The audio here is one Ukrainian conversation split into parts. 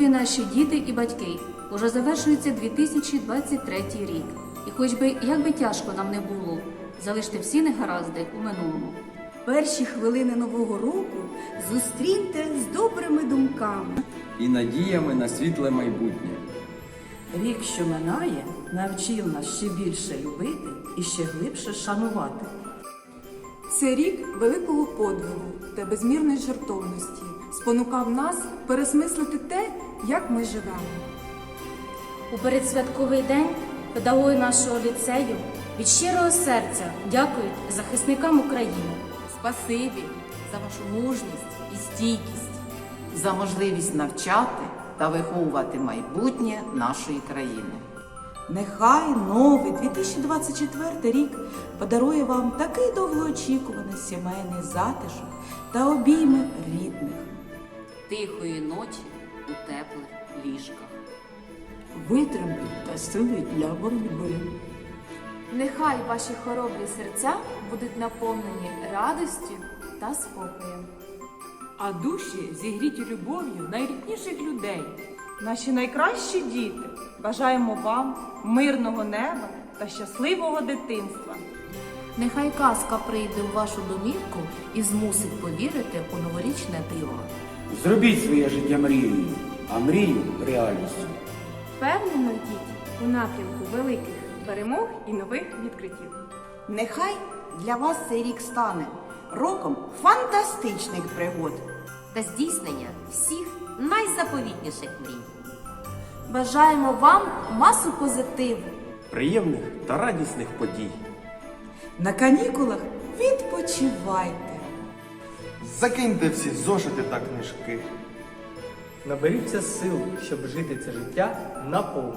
Любі наші діти і батьки, уже завершується 2023 рік. І хоч би як би тяжко нам не було, залиште всі негаразди у минулому. Перші хвилини нового року зустріньте з добрими думками. і надіями на світле майбутнє. Рік, що минає, навчив нас ще більше любити і ще глибше шанувати. Це рік великого подвигу та безмірної жертовності спонукав нас пересмислити те, як ми живемо. У передсвятковий день педагоги нашого ліцею від щирого серця дякують захисникам України. Спасибі за вашу мужність і стійкість. за можливість навчати та виховувати майбутнє нашої країни. Нехай новий 2024 рік подарує вам такий довгоочікуваний сімейний затишок та обійми рідних. Тихої ночі у теплих ліжках. Витримки та сили для боротьби. Нехай ваші хоробрі серця будуть наповнені радістю та спокоєм. А душі зігріті любов'ю найрідніших людей. Наші найкращі діти, бажаємо вам мирного неба та щасливого дитинства. Нехай казка прийде у вашу домівку і змусить повірити у новорічне диво. Зробіть своє життя мрією, а мрію реальністю. Впевнено йдіть у напрямку великих перемог і нових відкриттів. Нехай для вас цей рік стане роком фантастичних пригод. Та здійснення всіх найзаповітніших мрій. Бажаємо вам масу позитиву. приємних та радісних подій. На канікулах відпочивайте. Закиньте всі зошити та книжки. Наберіться сил, щоб жити це життя наповну.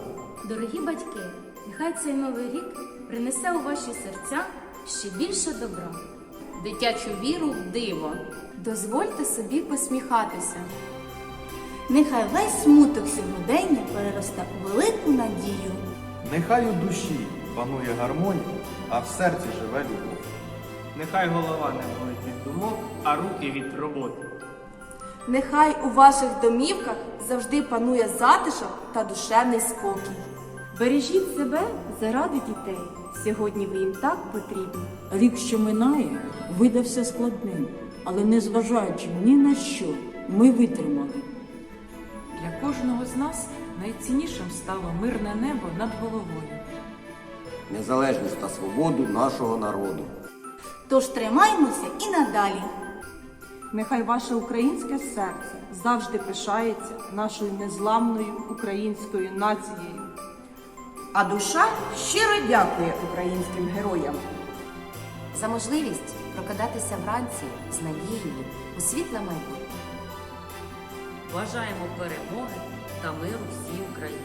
Дорогі батьки, нехай цей новий рік принесе у ваші серця ще більше добра. Дитячу віру в диво. Дозвольте собі посміхатися. Нехай весь смуток сьогодення переросте у велику надію. Нехай у душі панує гармонія, а в серці живе любов. Нехай голова не болить від думок, а руки від роботи. Нехай у ваших домівках завжди панує затишок та душевний спокій. Бережіть себе заради дітей. Сьогодні ви їм так потрібні. Рік, що минає, видався складним, але незважаючи ні на що, ми витримали. Для кожного з нас найціннішим стало мирне небо над головою. Незалежність та свободу нашого народу. Тож тримаймося і надалі. Нехай ваше українське серце завжди пишається нашою незламною українською нацією. А душа щиро дякує українським героям. За можливість прокидатися вранці з надією у світле майбутнє. Бажаємо перемоги та миру всій Україні.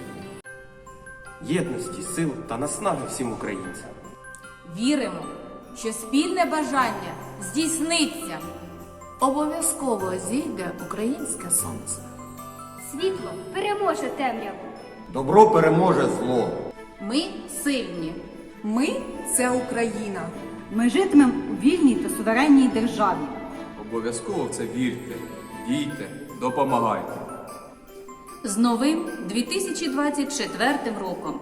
Єдності, сил та наснаги всім українцям. Віримо, що спільне бажання здійсниться. Обов'язково зійде українське сонце. Світло переможе темряву. Добро переможе зло. Ми сильні. Ми це Україна. Ми житимемо у вільній та суверенній державі. Обов'язково в це вірте, дійте, допомагайте. З новим 2024 роком